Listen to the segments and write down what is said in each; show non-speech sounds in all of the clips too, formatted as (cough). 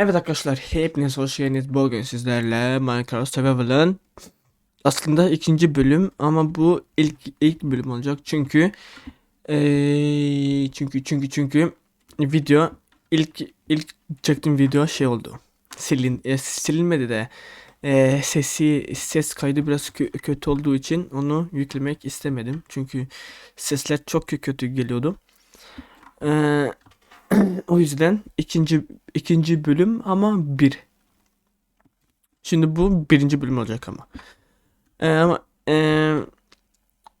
Evet arkadaşlar hepiniz hoş geldiniz. Bugün sizlerle Minecraft Survival'ın aslında ikinci bölüm ama bu ilk ilk bölüm olacak çünkü eee, çünkü çünkü çünkü video ilk ilk çektiğim video şey oldu. Silin e, silinmedi de eee, sesi ses kaydı biraz kö- kötü olduğu için onu yüklemek istemedim. Çünkü sesler çok kö- kötü geliyordu. Eee (clears throat) o yüzden ikinci ikinci bölüm ama bir. Şimdi bu birinci bölüm olacak ama. Ee, ama ee,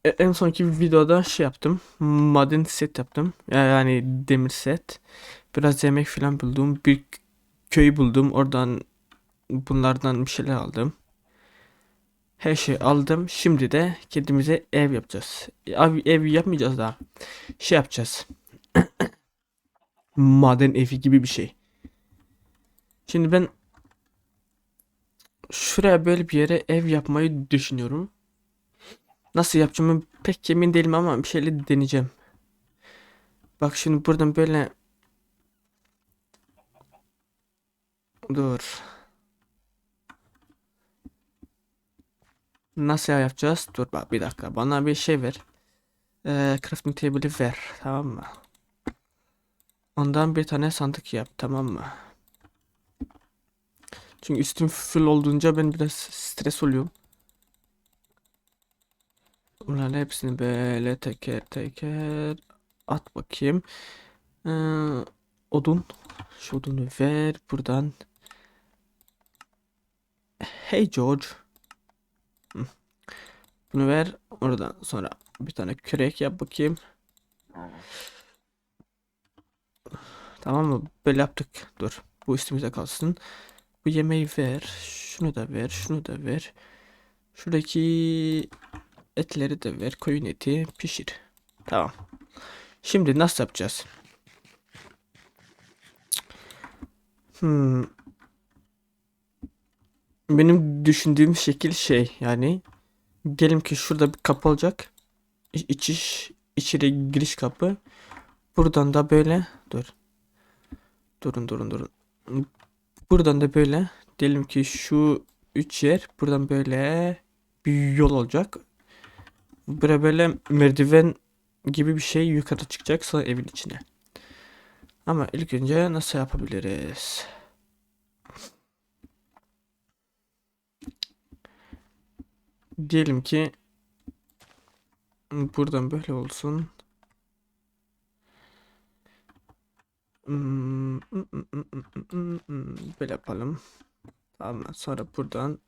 e- en sonki videoda şey yaptım. Maden set yaptım. Yani demir set. Biraz yemek falan buldum. Bir köy buldum. Oradan bunlardan bir şeyler aldım. Her şey aldım. Şimdi de kendimize ev yapacağız. Ev, ev yapmayacağız daha. Şey yapacağız. (coughs) Maden evi gibi bir şey. Şimdi ben şuraya böyle bir yere ev yapmayı düşünüyorum. Nasıl yapacağımı pek emin değilim ama bir şeyle deneyeceğim. Bak şimdi buradan böyle dur. Nasıl yapacağız? Dur bak bir dakika. Bana bir şey ver. Ee, crafting table'i ver. Tamam mı? Ondan bir tane sandık yap. Tamam mı? Çünkü üstüm full olduğunca ben biraz stres oluyorum. Bunların hepsini böyle teker teker at bakayım. Ee, odun. Şu odunu ver buradan. Hey George. Bunu ver. Oradan sonra bir tane kürek yap bakayım. Tamam mı? Böyle yaptık. Dur. Bu üstümüze kalsın. Bu yemeği ver. Şunu da ver. Şunu da ver. Şuradaki etleri de ver. Koyun eti pişir. Tamam. Şimdi nasıl yapacağız? Hmm. Benim düşündüğüm şekil şey yani diyelim ki şurada bir kapı olacak. İçiş, içeri giriş kapı. Buradan da böyle dur. Durun durun durun. Buradan da böyle diyelim ki şu üç yer buradan böyle bir yol olacak. Buraya böyle merdiven gibi bir şey yukarı çıkacak sonra evin içine. Ama ilk önce nasıl yapabiliriz? Diyelim ki buradan böyle olsun. Hmm, mm, mm, mm, mm, mm, mm, Böyle yapalım. Tamam sonra buradan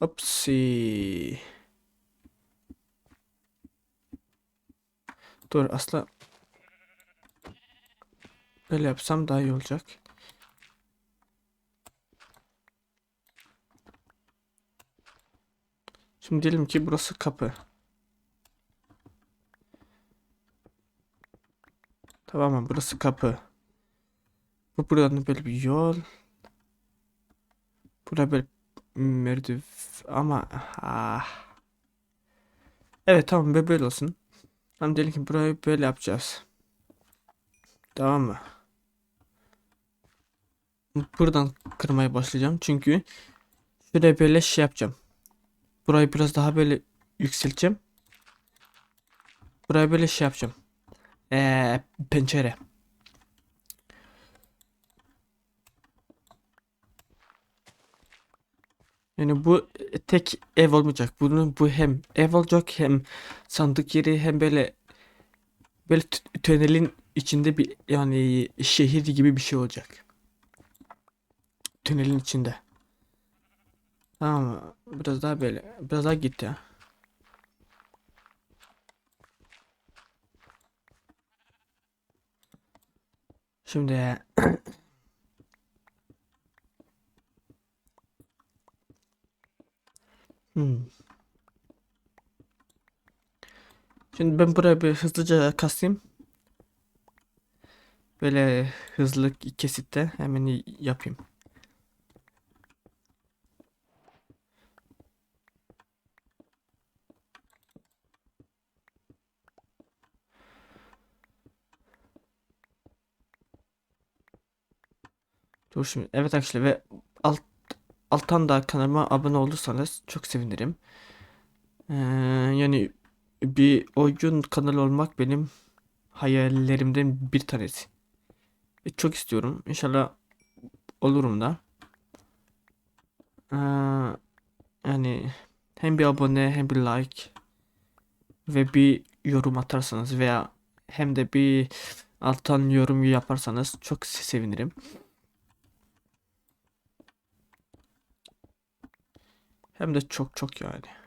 Upsi. Dur aslında böyle yapsam daha iyi olacak. Şimdi diyelim ki burası kapı. Tamam mı? Burası kapı. Bu buradan böyle bir yol. Buraya böyle merdiven ama ah. Evet tamam böyle böyle olsun. Tamam diyelim ki burayı böyle yapacağız. Tamam mı? Buradan kırmaya başlayacağım çünkü şuraya böyle şey yapacağım. Burayı biraz daha böyle yükselteceğim. Buraya böyle şey yapacağım. Ee, pencere. Yani bu tek ev olmayacak. Bunun bu hem ev olacak hem sandık yeri hem böyle böyle tünelin içinde bir yani şehir gibi bir şey olacak. Tünelin içinde. Tamam? Biraz daha böyle biraz daha git ya. Şimdi (clears throat) hmm. Şimdi ben buraya bir hızlıca kasayım. Böyle hızlı kesitte hemen yapayım. Şimdi. Evet arkadaşlar ve alt alttan da kanalıma abone olursanız çok sevinirim. Ee, yani bir oyun kanalı olmak benim hayallerimden bir tanesi. Ve çok istiyorum. İnşallah olurum da. Ee, yani hem bir abone hem bir like ve bir yorum atarsanız veya hem de bir alttan yorum yaparsanız çok sevinirim. Hem de çok çok yani.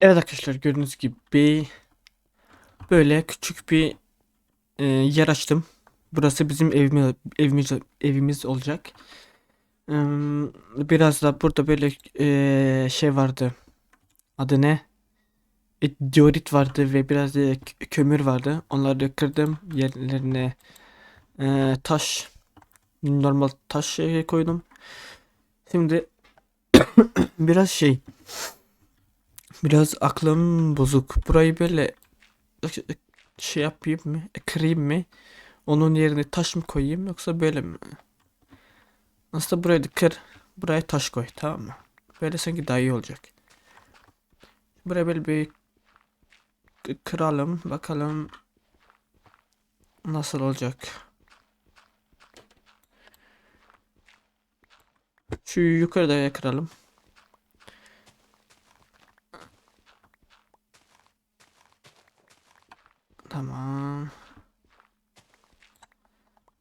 Evet arkadaşlar gördüğünüz gibi böyle küçük bir e, yer açtım. Burası bizim evimiz evimiz evimiz olacak. Im, Biraz da burada böyle e, şey vardı. Adı ne? E, diorit vardı ve biraz da kömür vardı. Onları kırdım. Yerlerine e, taş normal taş koydum. Şimdi (coughs) biraz şey biraz aklım bozuk. Burayı böyle şey yapayım mı? Kırayım mı? Onun yerine taş mı koyayım yoksa böyle mi? Aslında burayı da kır. Buraya taş koy tamam mı? Böyle sanki daha iyi olacak. Buraya böyle bir kıralım. Bakalım nasıl olacak. Şu yukarıda kıralım. Tamam.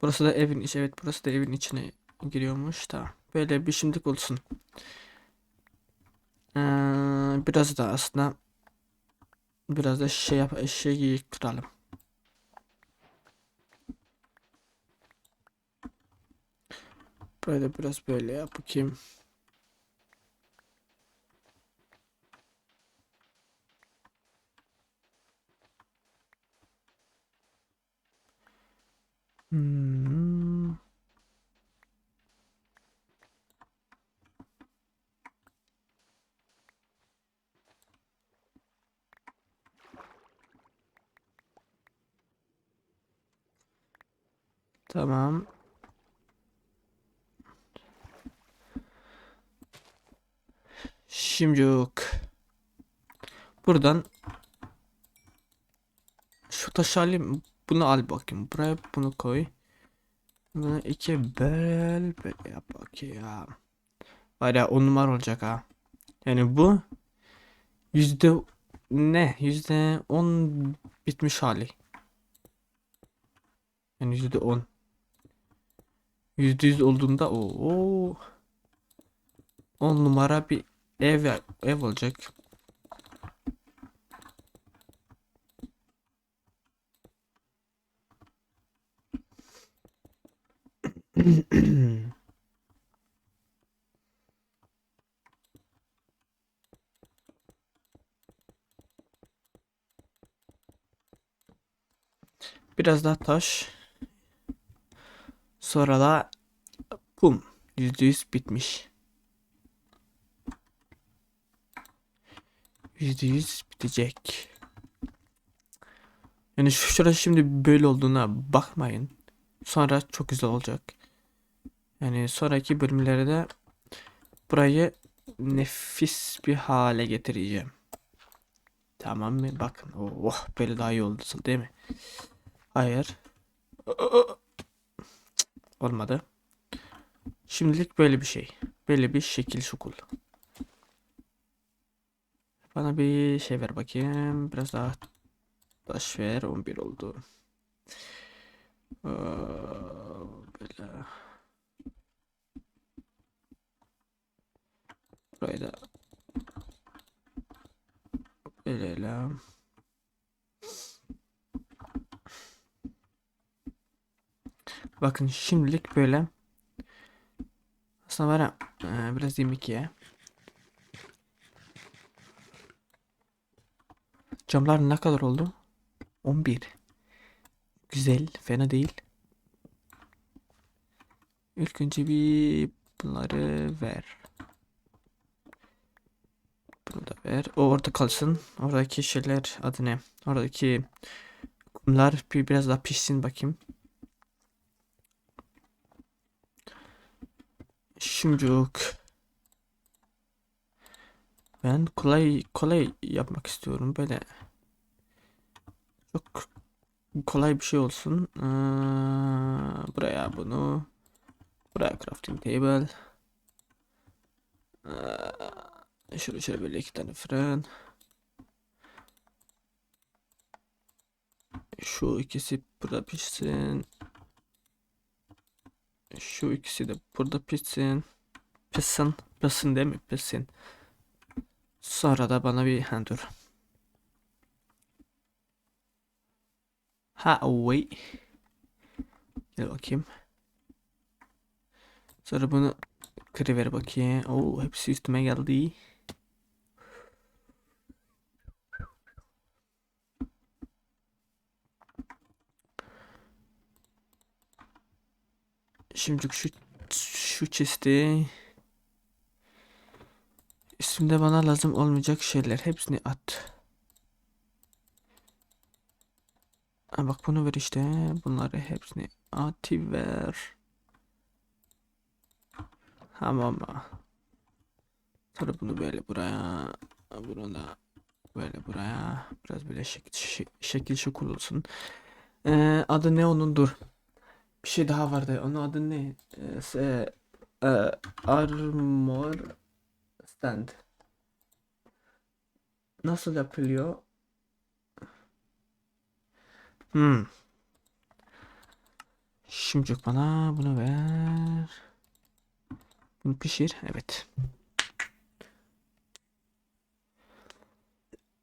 Burası da evin içi. Evet burası da evin içine giriyormuş. Tamam. Böyle bir şimdilik olsun. Ee, biraz da aslında biraz da şey yap şeyi kıralım. Böyle biraz böyle yap bakayım. Hmm. Tamam. Şimdi yok. Buradan şu taşı alayım. Bunu al bakayım. Buraya bunu koy. Bunu iki böl böyle yap bakayım ya. Var ya on numara olacak ha. Yani bu yüzde ne? Yüzde on bitmiş hali. Yani yüzde on. Yüzde yüz olduğunda o on numara bir ev ev olacak. (clears throat) Biraz daha taş. Sonra da kum. Yüzde yüz bitmiş. Yüzde yüz bitecek. Yani şu şurası şimdi böyle olduğuna bakmayın. Sonra çok güzel olacak. Yani sonraki bölümlerde burayı nefis bir hale getireceğim. Tamam mı? Bakın. Oh böyle daha iyi oldu değil mi? Hayır. Olmadı. Şimdilik böyle bir şey. Böyle bir şekil şukul. Bana bir şey ver bakayım. Biraz daha taş ver. 11 oldu. Böyle. Burayı da böyle. Bakın şimdilik böyle. Aslında var ya e, biraz 22'ye. Camlar ne kadar oldu? 11. Güzel, fena değil. İlk önce bir bunları ver. Bunu da ver. O orada kalsın. Oradaki şeyler adı ne? Oradaki kumlar bir biraz daha pişsin bakayım. Şimdilik ben kolay kolay yapmak istiyorum böyle çok kolay bir şey olsun. Ee, buraya bunu buraya crafting table ee, şöyle şöyle böyle iki tane fren şu ikisi burada pişsin şu ikisi de burada pişsin pişsin pişsin değil mi pişsin Sonra da bana bir ha dur. Ha wait. Gel bakayım. Sonra bunu kırıver bakayım. Oo hepsi üstüme geldi. Şimdi şu şu chest'i üstümde bana lazım olmayacak şeyler hepsini at. Ha bak bunu ver işte. Bunları hepsini atıver. Tamam? Sonra bunu böyle buraya. Bunu böyle buraya. Biraz böyle şekil, şekil, şukul olsun. Ee, adı ne onun dur. Bir şey daha vardı. Onun adı ne? Ee, se- e, armor stand. Nasıl yapılıyor? Hmm. Şimdi bana bunu ver. Bunu pişir. Evet.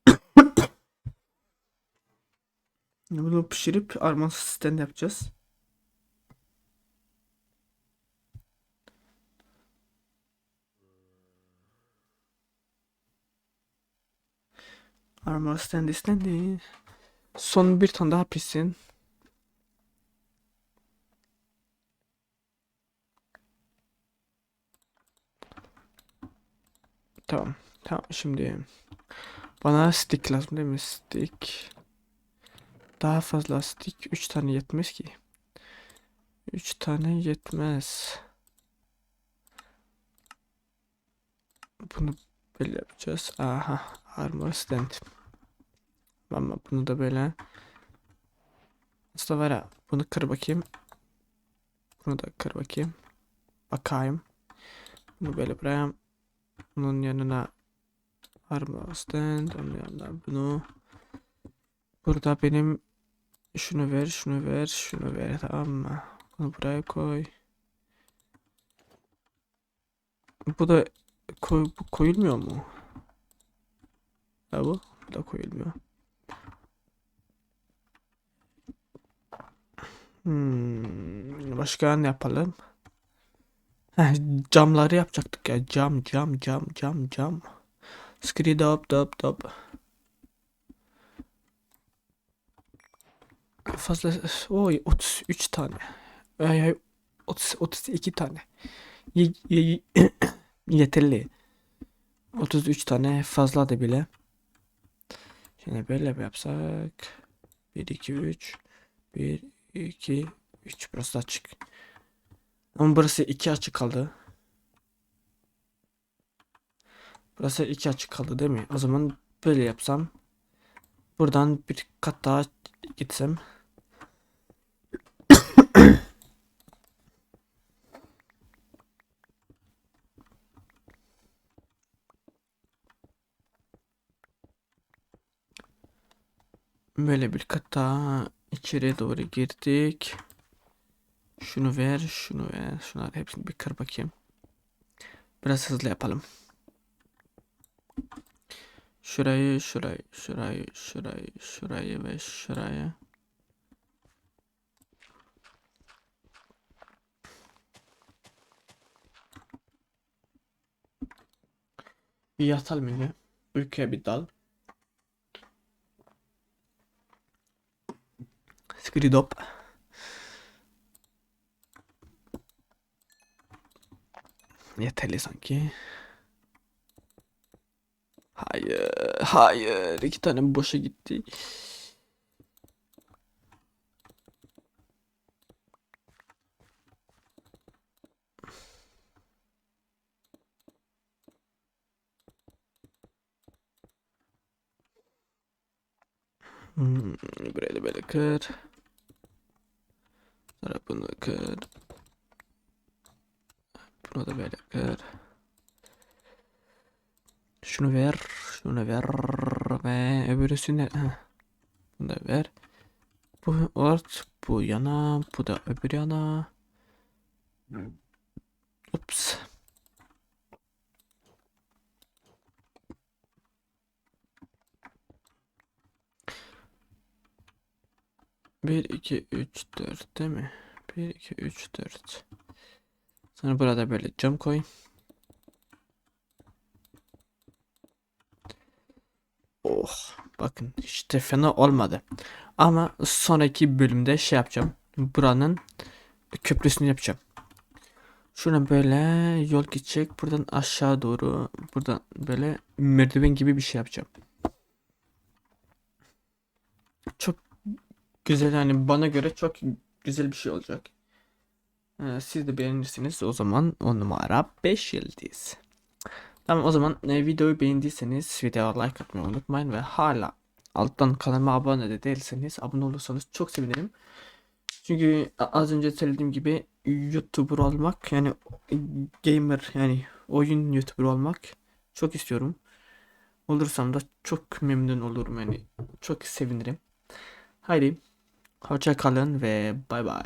(coughs) Bunu pişirip armor stand yapacağız. Armor stand istendi. Son bir tane daha pişsin. Tamam. Tamam şimdi bana stick lazım değil mi? Stick. Daha fazla stick 3 tane yetmez ki. 3 tane yetmez. Bunu böyle yapacağız. Aha. Armor stand. Ama bunu da böyle. Aslında var ya. Bunu kır bakayım. Bunu da kır bakayım. Bakayım. Bunu böyle buraya. Bunun yanına armor stand. Onun yanına bunu. Burada benim şunu ver, şunu ver, şunu ver. Tamam mı? Bunu buraya koy. Bu da koy, bu koyulmuyor mu? Ha bu? Bu da koyulmuyor. Hmm, başka ne yapalım? Heh, camları yapacaktık ya. Cam, cam, cam, cam, cam. Skri dop dop dop. Fazla oy 33 tane. Ay, ay, 30 32 tane. Ye, ye- (coughs) yeterli. 33 tane fazla da bile. Şimdi böyle yapsak? 1 2 3 1 2 3 burası açık. Ama burası 2 açık kaldı. Burası 2 açık kaldı değil mi? O zaman böyle yapsam. Buradan bir kat daha gitsem. (coughs) Böyle bir kat daha içeriye doğru girdik. Şunu ver, şunu ver. Şunları hepsini bir kır bakayım. Biraz hızlı yapalım. Şurayı, şurayı, şurayı, şurayı, şurayı ve şurayı. Bir yatalım yine. Uykuya bir dal. Skridop. Yeterli sanki. Hayır, hayır. İki tane boşa gitti. Hmm, buraya da böyle kır. Sonra bunu kır. Bunu da böyle kır. Şunu ver. Şunu ver. Ve öbürüsünü. Heh. Bunu da ver. Bu ort. Bu yana. Bu da öbür yana. Ups. 1 2 3 4 değil mi? 1 2 3 4. Sonra burada böyle cam koy. Oh, bakın işte fena olmadı. Ama sonraki bölümde şey yapacağım. Buranın köprüsünü yapacağım. Şuna böyle yol gidecek. Buradan aşağı doğru. Buradan böyle merdiven gibi bir şey yapacağım. Çok güzel yani bana göre çok güzel bir şey olacak. Ee, siz de beğenirsiniz. O zaman 10 numara 5 yıldız. Tamam o zaman e, videoyu beğendiyseniz videoya like atmayı unutmayın ve hala alttan kanalıma abone de değilseniz abone olursanız çok sevinirim. Çünkü az önce söylediğim gibi YouTuber olmak yani gamer yani oyun YouTuber olmak çok istiyorum. Olursam da çok memnun olurum yani çok sevinirim. Haydi hoşça kalın ve bay bay.